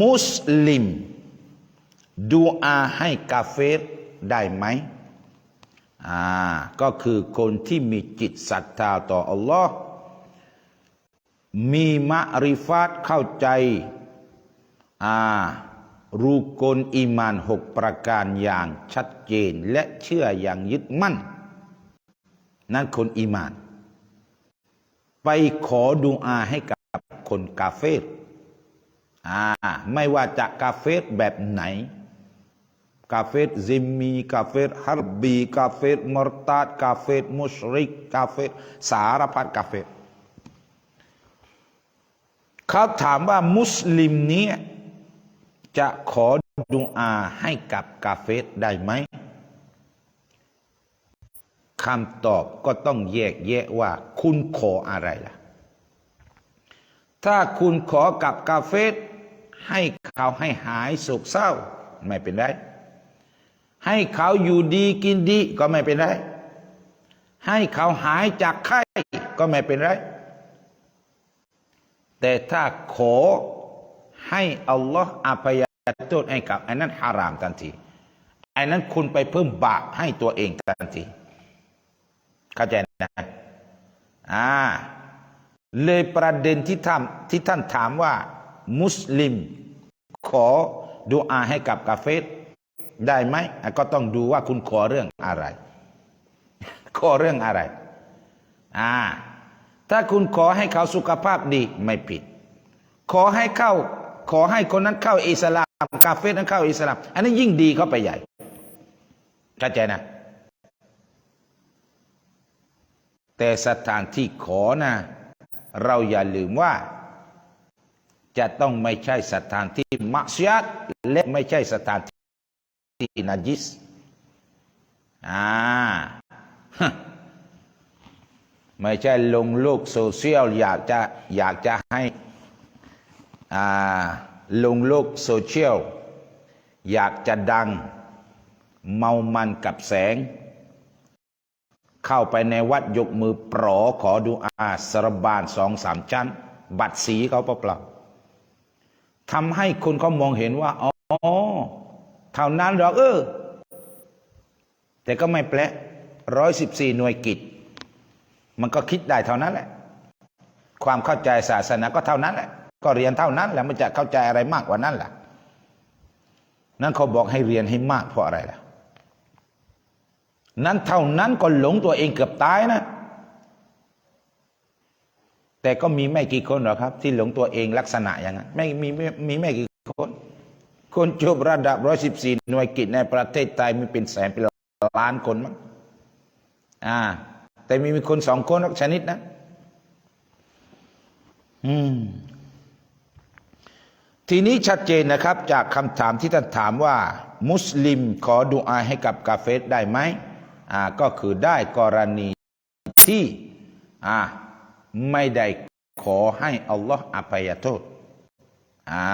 มุสลิม ดูอาให้กาเฟรได้ไหมอ่าก็คือคนที่มีจิตศรัทธาต่ออัลลอฮ์มีมะริฟัตเข้าใจอ่ารูกลอีมานหกประการอย่างชัดเจนและเชื่ออย่างยึดมั่น นั่นคนอีมาน ไปขอดุอาให้กับคนกาเฟร อ่าไม่ว่าจะกาเฟรแบบไหน กาเฟรซิมมี กาเฟรฮัรบี กาเฟรมรตาดกาเฟรมุชริก กาเฟรสารพัดกาเฟรเขาถามว่ามุสลิมเนี้จะขอดุอาให้กับกาเฟรได้ไหมคำตอบก็ต้องแยกแยะว่า คุณขออะไรล่ะ ถ้าคุณขอกับกาเฟร ให้เขาให้หายโศกเศร้าไม่เป็นไร ให้เขาอยู่ดีกินดีก็ไม่เป็นไร ให้เขาหายจากไข้ก็ไม่เป็นไร แต่ถ้าขอให้อัลลอฮ์อภัยโทษให้กับอันนั้นฮารามทันทีอันนั้นคุณไปเพิ่มบาปให้ตัวเองทันที เข้าใจนะอ่าเลยประเด็นที่ท่านที่ท่านถามว่า มุสลิม ขอดูอาให้กับกาเฟรได้ไหมก็ต้องดูว่าคุณขอเรื่องอะไร ขอเรื่องอะไร อ่า ถ้าคุณขอให้เขาสุขภาพดีไม่ผิด ขอให้เข้า ขอให้คนนั้นเข้าอิสลาม กาเฟรนั้นเข้าอิสลาม อันนี้ยิ่งดีเข้าไปใหญ่เข้าใจนะ แต่สถานที่ขอนะ เราอย่าลืมว่า จะต้องไม่ใช่สถานที่มักซิยัดและไม่ใช่สถานที่นาจิสอ่าไม่ใช่ลงโลกโซเชียลอยากจะอยากจะให้อ่าลงโลกโซเชียลอยากจะดังเมามันกับแสง เข้าไปในวัดยกมือปรอขอดูอาสรบานสองสามชั้น บัตรสีเขาเปล่าๆ ทำให้คนเขามองเห็นว่า อ๋อเท่านั้นหรอกเออ แต่ก็ไม่แปลร้อยสิบสี่หน่วยกิจ มันก็คิดได้เท่านั้นแหละ ความเข้าใจศาสนาก็เท่านั้นแหละ ก็เรียนเท่านั้นแหละมันจะเข้าใจอะไรมากกว่านั้นแหละนั่นเขาบอกให้เรียนให้มากเพราะอะไรล่ะ นั้นเท่านั้นก็หลงตัวเองเกือบตายนะ แต่ก็มีไม่กี่คนหรอกครับ ที่หลงตัวเองลักษณะอย่างนั้นไม่มีม่มีไม่กี่คน คนจบระดับร้อยสิบสี่หน่วยกิจในประเทศไทยมีเป็นแสนเป็นล้านคนมั้งอ่า แต่มีมีคนสองคนชนิดนะอืมทีนี้ชัดเจนนะครับ จากคำถามที่ท่านถามว่า มุสลิมขอดุอาให้กับกาเฟสได้ไหมอ่าก็คือได้กรณีที่อ่า ไม่ได้ขอให้อัลลอฮ์อภัยโทษอ่า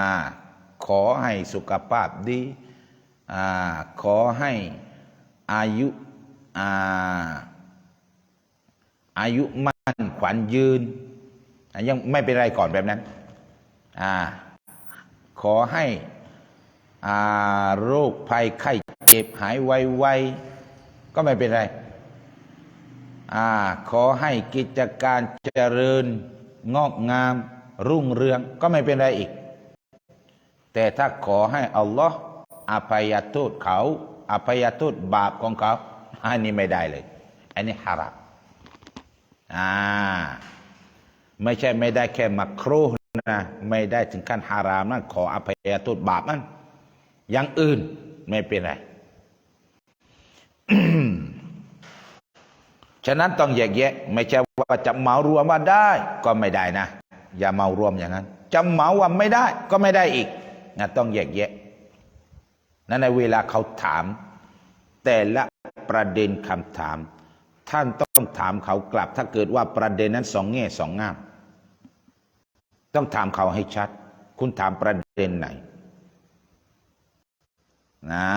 ขอให้สุขภาพดีอ่าขอให้อายุอ่าอายุมั่นขวัญยืน ยังไม่เป็นไรก่อนแบบนั้นอ่าขอให้อ่าโรคภัยไข้เจ็บหายไวๆก็ไม่เป็นไร อ่าขอให้กิจการเจริญงอกงาม รุ่งเรืองก็ไม่เป็นไรอีก แต่ถ้าขอให้อัลลอฮ์อภัยโทษเขาอภัยโทษบาปของเขา อันนี้ไม่ได้เลย อันนี้ฮารามอ่าไม่ใช่ไม่ได้แค่มักโครนะไม่ได้ถึงขั้นฮารามนั่นขออภัยโทษบาปนั่นอย่างอื่นไม่เป็นไร ฉะนั้นต้องแยกแยะ ไม่ใช่ว่าจะเหมารวมว่าได้ก็ไม่ได้นะ อย่าเหมารวมอย่างนั้นจะเหมาว่าไม่ได้ก็ไม่ได้อีกนะต้องแยกแยะนั้นในเวลาเขาถาม แต่ละประเด็นคำถาม ท่านต้องถามเขากลับ ถ้าเกิดว่าประเด็นนั้นสองแง่สองงาม ต้องถามเขาให้ชัด คุณถามประเด็นไหนนะ